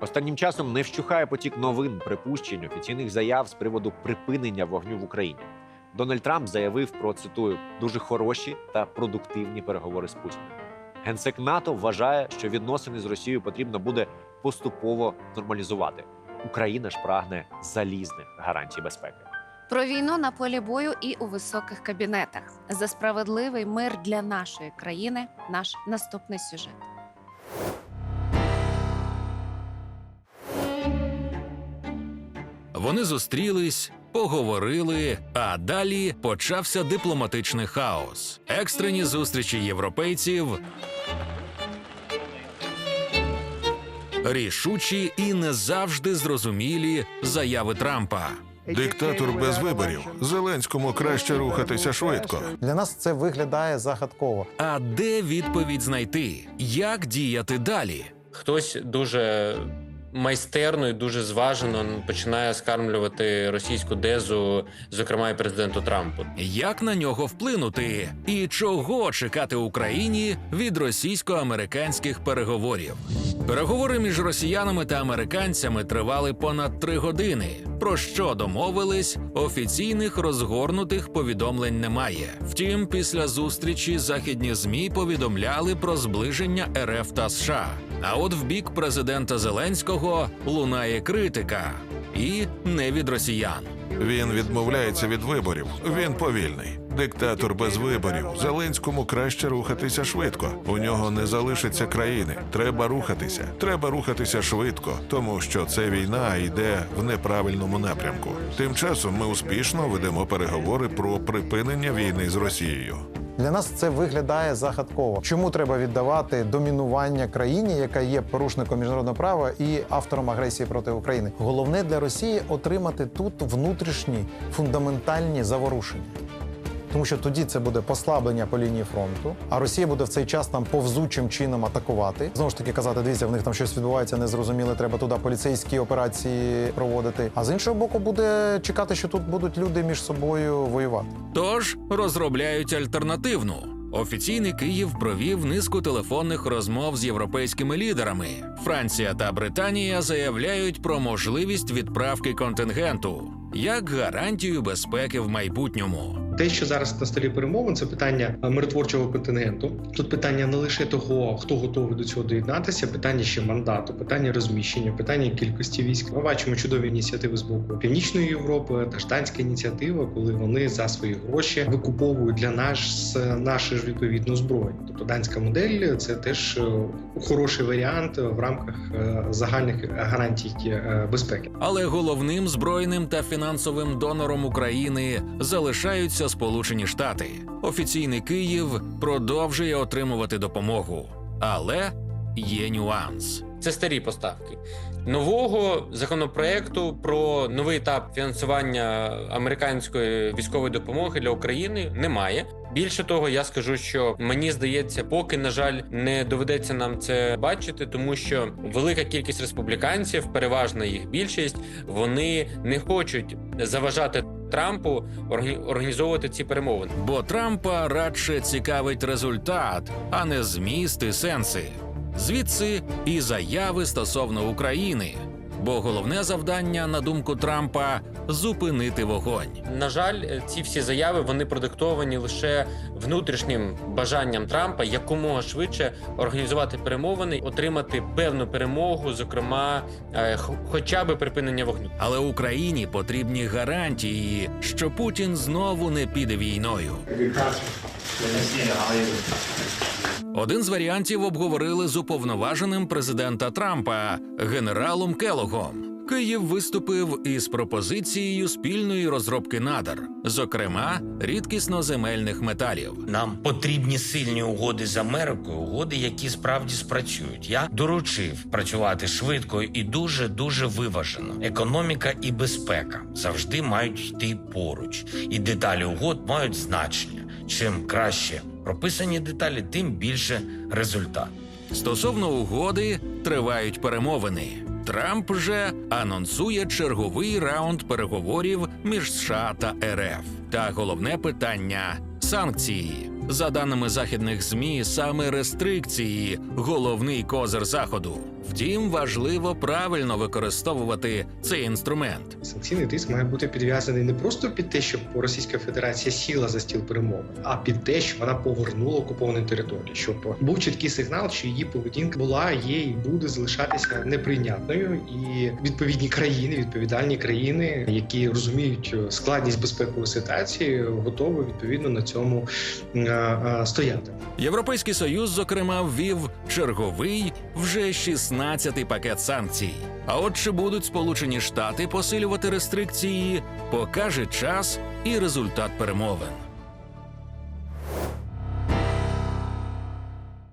Останнім часом не вщухає потік новин, припущень, офіційних заяв з приводу припинення вогню в Україні. Дональд Трамп заявив про цитую дуже хороші та продуктивні переговори з Путіним. Генсек НАТО вважає, що відносини з Росією потрібно буде поступово нормалізувати. Україна ж прагне залізних гарантій безпеки. Про війну на полі бою і у високих кабінетах за справедливий мир для нашої країни. Наш наступний сюжет. Вони зустрілись, поговорили, а далі почався дипломатичний хаос. Екстрені зустрічі європейців. Рішучі і не завжди зрозумілі заяви Трампа. Диктатор без виборів. Зеленському краще рухатися швидко. Для нас це виглядає загадково. А де відповідь знайти? Як діяти далі? Хтось дуже майстерно і дуже зважено починає скармлювати російську дезу, зокрема і президенту Трампу. Як на нього вплинути? І чого чекати Україні від російсько-американських переговорів? Переговори між росіянами та американцями тривали понад три години. Про що домовились, офіційних розгорнутих повідомлень немає. Втім, після зустрічі західні змі повідомляли про зближення РФ та США. А от в бік президента Зеленського лунає критика, і не від росіян. Він відмовляється від виборів. Він повільний. Диктатор без виборів. Зеленському краще рухатися швидко. У нього не залишиться країни. Треба рухатися. Треба рухатися швидко, тому що це війна йде в неправильному напрямку. Тим часом ми успішно ведемо переговори про припинення війни з Росією. Для нас це виглядає загадково. Чому треба віддавати домінування країні, яка є порушником міжнародного права і автором агресії проти України? Головне для Росії отримати тут внутрішні фундаментальні заворушення. Тому що тоді це буде послаблення по лінії фронту, а Росія буде в цей час там повзучим чином атакувати. Знову ж таки казати, дивіться, в них там щось відбувається незрозуміле, треба туди поліцейські операції проводити. А з іншого боку, буде чекати, що тут будуть люди між собою воювати. Тож розробляють альтернативну. Офіційний Київ провів низку телефонних розмов з європейськими лідерами. Франція та Британія заявляють про можливість відправки контингенту як гарантію безпеки в майбутньому. Те, що зараз на столі перемовин, це питання е, миротворчого контингенту. Тут питання не лише того, хто готовий до цього доєднатися, питання ще мандату, питання розміщення, питання кількості військ. Ми бачимо чудові ініціативи з боку Північної Європи та штатська ініціатива, коли вони за свої гроші викуповують для нас наше ж відповідну зброю. Тобто данська модель це теж е, хороший варіант в рамках е, загальних гарантій е, безпеки. Але головним збройним та фінансовим донором України залишаються Сполучені Штати. Офіційний Київ продовжує отримувати допомогу, але є нюанс. Це старі поставки. Нового законопроекту про новий етап фінансування американської військової допомоги для України немає. Більше того, я скажу, що мені здається, поки на жаль не доведеться нам це бачити, тому що велика кількість республіканців, переважна їх більшість, вони не хочуть заважати Трампу організовувати ці перемовини. Бо Трампа радше цікавить результат, а не зміст і сенси. Звідси і заяви стосовно України. Бо головне завдання, на думку Трампа, зупинити вогонь. На жаль, ці всі заяви вони продиктовані лише внутрішнім бажанням Трампа якомога швидше організувати перемовини, отримати певну перемогу, зокрема, е, хоча б припинення вогню. Але Україні потрібні гарантії, що Путін знову не піде війною. Один з варіантів обговорили з уповноваженим президента Трампа генералом Келогом. Київ виступив із пропозицією спільної розробки надр, зокрема рідкісно-земельних металів. Нам потрібні сильні угоди з Америкою, угоди, які справді спрацюють. Я доручив працювати швидко і дуже дуже виважено. Економіка і безпека завжди мають йти поруч, і деталі угод мають значення. Чим краще прописані деталі, тим більше результат. Стосовно угоди тривають перемовини. Трамп же анонсує черговий раунд переговорів між США та РФ. Та головне питання санкції. За даними західних змі, саме рестрикції головний козир заходу. Втім, важливо правильно використовувати цей інструмент. Санкційний тиск має бути підв'язаний не просто під те, щоб Російська Федерація сіла за стіл перемовин, а під те, що вона повернула окуповані території, щоб був чіткий сигнал, що її поведінка була, є і буде залишатися неприйнятною, і відповідні країни, відповідальні країни, які розуміють складність безпекової ситуації, готові відповідно на цьому е, е, стояти. Європейський союз, зокрема, ввів черговий вже 16-й пакет санкцій. А от чи будуть Сполучені Штати посилювати рестрикції, покаже час і результат перемовин.